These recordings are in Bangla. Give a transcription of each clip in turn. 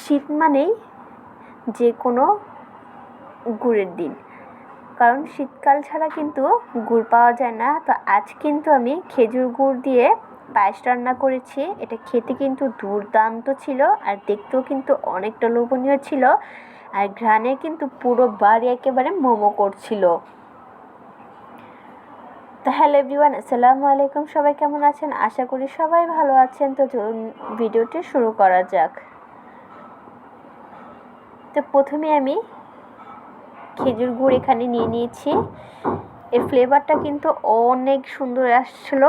শীত মানেই যে কোনো গুড়ের দিন। কারণ শীতকাল ছাড়া কিন্তু গুড় পাওয়া যায় না। তো আজ কিন্তু আমি খেজুর গুড় দিয়ে পায়েস রান্না করেছি। এটা খেতে কিন্তু দুর্দান্ত ছিল আর দেখতেও কিন্তু অনেকটা লোভনীয় ছিল। আর ঘ্রাণে কিন্তু পুরো বাড়ি একেবারে মোমো করছিল। তো হ্যালো এভরিওয়ান, আসসালামু আলাইকুম। সবাই কেমন আছেন? আশা করি সবাই ভালো আছেন। তো চলুন ভিডিওটি শুরু করা যাক। তো প্রথমে আমি খেজুর গুড় এখানে নিয়ে নিয়েছি। এর ফ্লেভারটা কিন্তু অনেক সুন্দর আসছিল,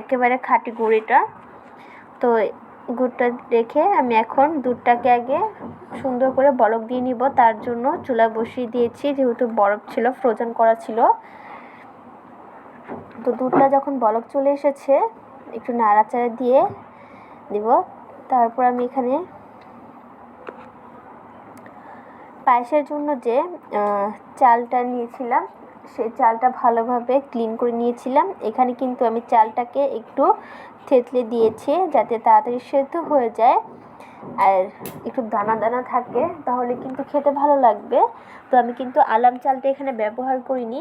একেবারে খাঁটি গুড় এটা। তো গুড়টা রেখে আমি এখন দুধটাকে আগে সুন্দর করে বরফ দিয়ে নিব, তার জন্য চুলা বসিয়ে দিয়েছি, যেহেতু বরফ ছিল ফ্রোজেন করা ছিল। তো দুধটা যখন বলক চলে এসেছে, একটু নাড়াচাড়া দিয়ে দিব তারপর আমি এখানে পায়েসের জন্য যে চালটা নিয়েছিলাম সেই চালটা ভালোভাবে ক্লিন করে নিয়েছিলাম। এখানে কিন্তু আমি চালটাকে একটু থেতলে দিয়েছি যাতে তাড়াতাড়ি সেদ্ধ হয়ে যায়। আর একটু দানা দানা থাকে, তাহলে কিন্তু খেতে ভালো লাগবে। তো আমি কিন্তু আলাম চালটা এখানে ব্যবহার করিনি।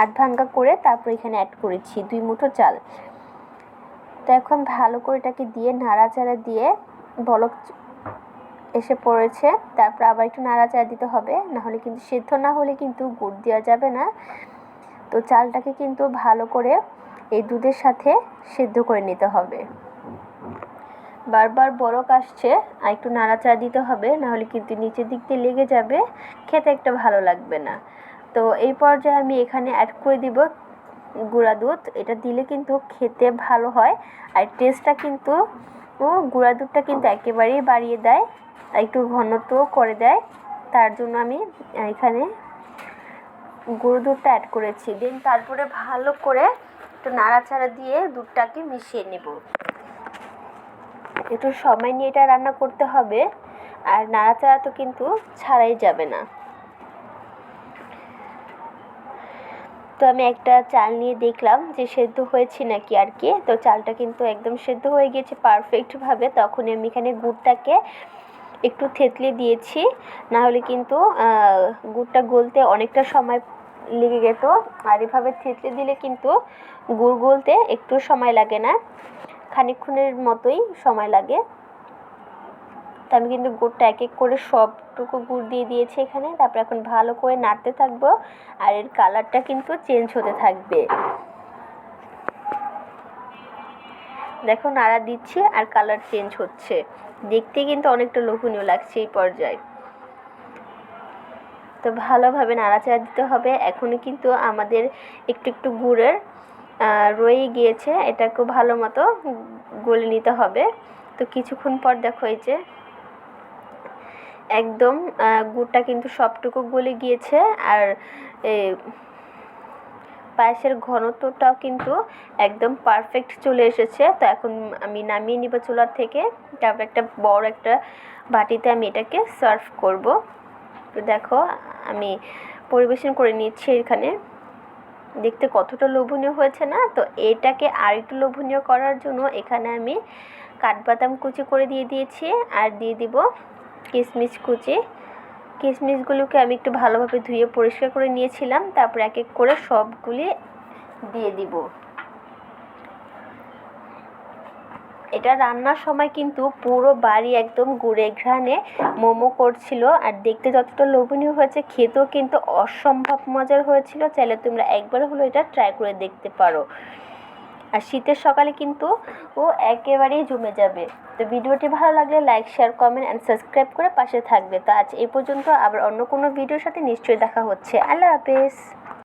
আধ ভাঙ্গা করে তারপর এখানে অ্যাড করেছি দুই মুঠো চাল। তো এখন ভালো করে এটাকে দিয়ে, নাড়াচাড়া দিয়ে বলক এসে পড়েছে, তারপর আবার একটু নাড়া নাড়াচাড়া দিতে হবে, নাহলে কিন্তু সেদ্ধ না হলে কিন্তু গুড় দেওয়া যাবে না। তো চালটাকে কিন্তু ভালো করে এই দুধের সাথে সেদ্ধ করে নিতে হবে। বারবার বরক আসছে, আর একটু নাড়াচাড়া দিতে হবে, নাহলে কিন্তু নিচের দিক দিয়ে লেগে যাবে, খেতে একটা ভালো লাগবে না। তো এই পর্যায়ে আমি এখানে অ্যাড করে দিব গুঁড়া দুধ, এটা দিলে কিন্তু খেতে ভালো হয়, আর টেস্টটা কিন্তু গুঁড়া দুধটা কিন্তু একেবারেই বাড়িয়ে দেয় একটু ঘনত্ব করে দেয়। তার জন্য আমি এখানে গুঁড়ো দুধটা অ্যাড করেছি। দেন তারপরে ভালো করে একটু নাড়াচাড়া দিয়ে দুধটাকে মিশিয়ে নেব। একটু সময় নিয়ে এটা রান্না করতে হবে, আর নাড়াচাড়া তো কিন্তু ছাড়াই যাবে না। তো আমি একটা চাল নিয়ে দেখলাম যে সেদ্ধ হয়েছে নাকি আর কি। তো চালটা কিন্তু একদম সেদ্ধ হয়ে গিয়েছে পারফেক্টভাবে তখনই আমি এখানে গুড়টাকে একটু থেতলে দিয়েছি। না হলে কিন্তু গুড়টা গলতে অনেকটা সময় লেগে যেত। আর এভাবে থেতলে দিলে কিন্তু গুড় গলতে একটু সময় লাগে না। খানিকক্ষণের মতোই সময় লাগে। তো আমি কিন্তু গুড়টা এক এক করে সবটুকু গুড় দিয়ে দিয়েছি এখানে। তারপর এখন ভালো করে নাড়তে থাকব আর এর কালারটা কিন্তু চেঞ্জ হতে থাকবে। দেখো নাড়া দিচ্ছে আর কালার চেঞ্জ হচ্ছে। দেখতে কিন্তু অনেকটা লোভনীয় লাগছে এই পর্যায়ে। তো ভালোভাবে নাড়াচাড়া দিতে হবে। এখনও কিন্তু আমাদের একটু একটু গুড়ের রয়ে গিয়েছে। এটাকেও ভালো মতো গলে নিতে হবে। তো কিছুক্ষণ পর দেখো এই যে একদম গুড়টা কিন্তু সবটুকু গলে গিয়েছে আর পায়েসের ঘনত্বটাও কিন্তু একদম পারফেক্ট চলে এসেছে। তো এখন আমি নামিয়ে নিব চুলার থেকে। তারপর একটা বড় একটা বাটিতে আমি এটাকে সার্ভ করব। তো দেখো, আমি পরিবেশন করে নিচ্ছি এখানে। দেখতে কতটা লোভনীয় হয়েছে না? তো এটাকে আর একটু লোভনীয় করার জন্য এখানে আমি কাঠবাদাম কুচি করে দিয়ে দিয়েছি। আর দিয়ে দিব কিশমিশ কুচি। কিশমিশগুলোকে আমি একটু ভালোভাবে ধুয়ে পরিষ্কার করে নিয়েছিলাম, তারপর এক এক করে সবগুলি দিয়ে দিব। এটা রান্নার সময় কিন্তু পুরো বাড়ি একদম গুড়ে ঘ্রাণে মোমো করছিল, আর দেখতে যতটা লোভনীয় হয়েছে, খেতেও কিন্তু অসম্ভব মজার হয়েছিল। চাইলে তোমরা একবার হলো এটা ট্রাই করে দেখতে পারো। আর শীতের সকালে কিন্তু ও একেবারেই জমে যাবে। তো ভিডিওটি ভালো লাগলে like share comment and subscribe করে পাশে থাকবে। তো আজ এই পর্যন্ত আবার অন্য কোনো ভিডিওর সাথে নিশ্চয়ই দেখা হচ্ছে। আল্লাহ হাফেজ।